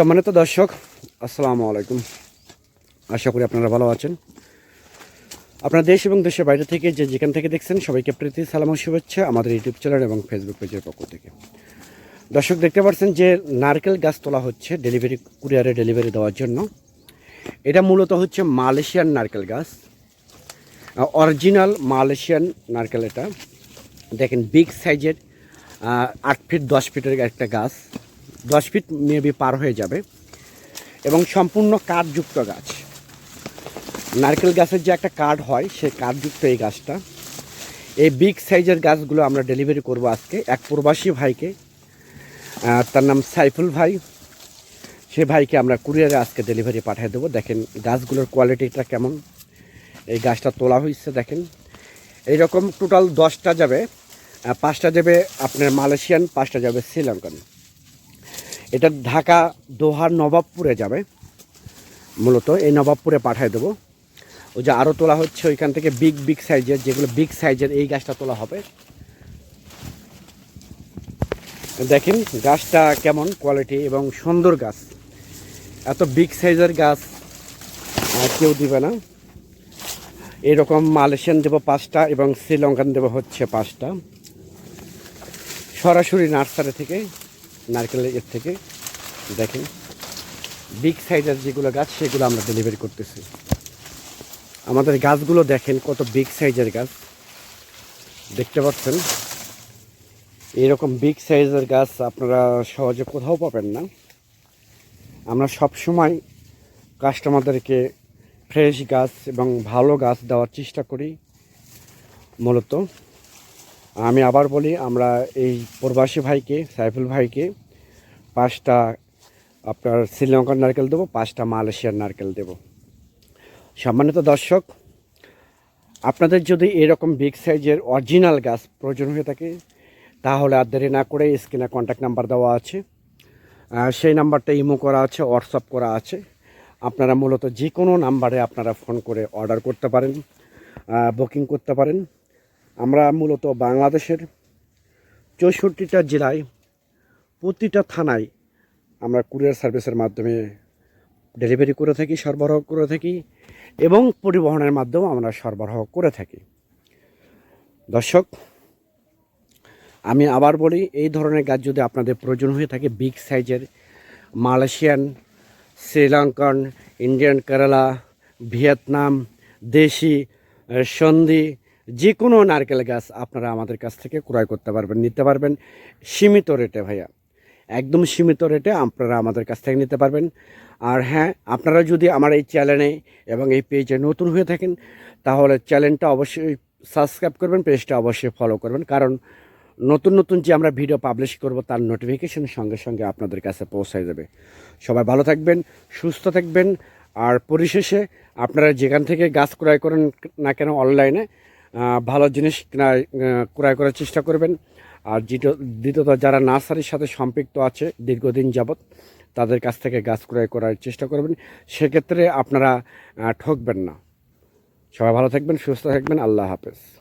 সম্মানিত দর্শক, আসসালামু আলাইকুম। আশা করি আপনারা ভালো আছেন। আপনার দেশ এবং দেশের বাইরে থেকে যে যেখান থেকে দেখছেন, সবাইকে প্রীতি, সালাম শুভেচ্ছা আমাদের ইউটিউব চ্যানেল এবং ফেসবুক পেজের পক্ষ থেকে। দর্শক, দেখতে পাচ্ছেন যে নারকেল গাছ তোলা হচ্ছে ডেলিভারি, কুরিয়ারে ডেলিভারি দেওয়ার জন্য। এটা মূলত হচ্ছে মালয়েশিয়ান নারকেল গাছ। অরিজিনাল মালয়েশিয়ান নারকেল এটা। দেখেন, বিগ সাইজের আট ফিট, দশ ফিটের একটা গাছ। দশ ফিট মেবি পার হয়ে যাবে এবং সম্পূর্ণ কাঠযুক্ত গাছ। নারকেল গাছের যে একটা কাঠ হয় সেই কাঠযুক্ত এই গাছটা। এই বিগ সাইজের গাছগুলো আমরা ডেলিভারি করব আজকে। এক প্রবাসী ভাইকে তার নাম সাইফুল ভাই। সে ভাইকে আমরা কুরিয়ারে আজকে ডেলিভারি পাঠিয়ে দেবো। দেখেন গাছগুলোর কোয়ালিটিটা কেমন। এই গাছটা তোলা হয়েছে, দেখেন। এইরকম টোটাল দশটা যাবে। পাঁচটা যাবে আপনার মালয়েশিয়ান, পাঁচটা যাবে শ্রীলঙ্কান। এটা ঢাকা, দোহার, নবাবপুরে যাবে। মূলত এই নবাবপুরে পাঠিয়ে দেবো। ওই যে আরও তোলা হচ্ছে ওইখান থেকে বিগ বিগ সাইজের যেগুলো বিগ সাইজের এই গাছটা তোলা হবে। দেখেন গাছটা কেমন কোয়ালিটি এবং সুন্দর গাছ। এত বিগ সাইজের গাছ কেউ দিবে না। এরকম মালয়েশিয়ান দেবো পাঁচটা এবং শ্রীলঙ্কান দেবো হচ্ছে পাঁচটা। সরাসরি নার্সারি থেকে নারকেলের এর থেকে, দেখেন বিগ সাইজের যেগুলো গাছ, সেগুলো আমরা ডেলিভারি করতেছি। আমাদের গাছগুলো দেখেন কত বিগ সাইজের গাছ। দেখতে পাচ্ছেন? এরকম বিগ সাইজের গাছ আপনারা সহজে কোথাও পাবেন না। আমরা সব সময় কাস্টমারদেরকে ফ্রেশ গাছ এবং ভালো গাছ দেওয়ার চেষ্টা করি, মূলত। আমি আবার বলি, আমরা এই প্রবাসী ভাইকে, সাইফুল ভাইকে পাঁচটা আপনার শ্রীলঙ্কার নারকেল দেবো, পাঁচটা মালয়েশিয়ার নারকেল দেবো। সম্মানিত দর্শক, আপনাদের যদি এরকম বিগ সাইজের অরিজিনাল গাছ প্রয়োজন হয়ে থাকে, তাহলে আর দেরি না করে স্ক্রিনে কন্ট্যাক্ট নাম্বার দেওয়া আছে। সেই নাম্বারটা ইমো করা আছে হোয়াটসঅ্যাপ করা আছে। আপনারা মূলত যে কোনো নাম্বারে আপনারা ফোন করে অর্ডার করতে পারেন বুকিং করতে পারেন। আমরা মূলত বাংলাদেশের চৌষট্টিটা জেলায় প্রতিটা থানায় আমরা কুরিয়ার সার্ভিসের মাধ্যমে ডেলিভারি করে থাকি, সরবরাহ করে থাকি এবং পরিবহনের মাধ্যমে আমরা সরবরাহ করে থাকি। দর্শক, আমি আবার বলি, এই ধরনের গাছ যদি আপনাদের প্রয়োজন হয়ে থাকে, বিগ সাইজের Malaysian, Sri Lankan, Indian Kerala, Vietnam, দেশি, সন্ধি যে কোনো নারকেল গাছ আপনারা আমাদের কাছ থেকে ক্রয় করতে পারবেন, নিতে পারবেন। সীমিত রেটে ভাইয়া। একদম সীমিত রেটে আপনারা আমাদের কাছ থেকে নিতে পারবেন। আর হ্যাঁ আপনারা যদি আমার এই চ্যানেলে এবং এই পেজে নতুন হয়ে থাকেন, তাহলে চ্যানেলটা অবশ্যই সাবস্ক্রাইব করবেন, পেজটা অবশ্যই ফলো করবেন। কারণ নতুন নতুন যে আমরা ভিডিও পাবলিশ করব, তার নোটিফিকেশন সঙ্গে সঙ্গে আপনাদের কাছে পৌঁছায় যাবে। সবাই ভালো থাকবেন, সুস্থ থাকবেন। আর পরিশেষে আপনারা যেখান থেকে গাছ ক্রয় করেন না কেন, অনলাইনে ভালো জিনিস ক্রয় করার চেষ্টা করবেন। আর দ্বিতীয় দ্বিতীয়ত যারা নার্সারির সাথে সম্পৃক্ত আছে, দীর্ঘদিন যাবৎ তাদের কাছ থেকে গাছ ক্রয় করার চেষ্টা করবেন। সেক্ষেত্রে আপনারা ঠকবেন না। সবাই ভালো থাকবেন, সুস্থ থাকবেন। আল্লাহ হাফেজ।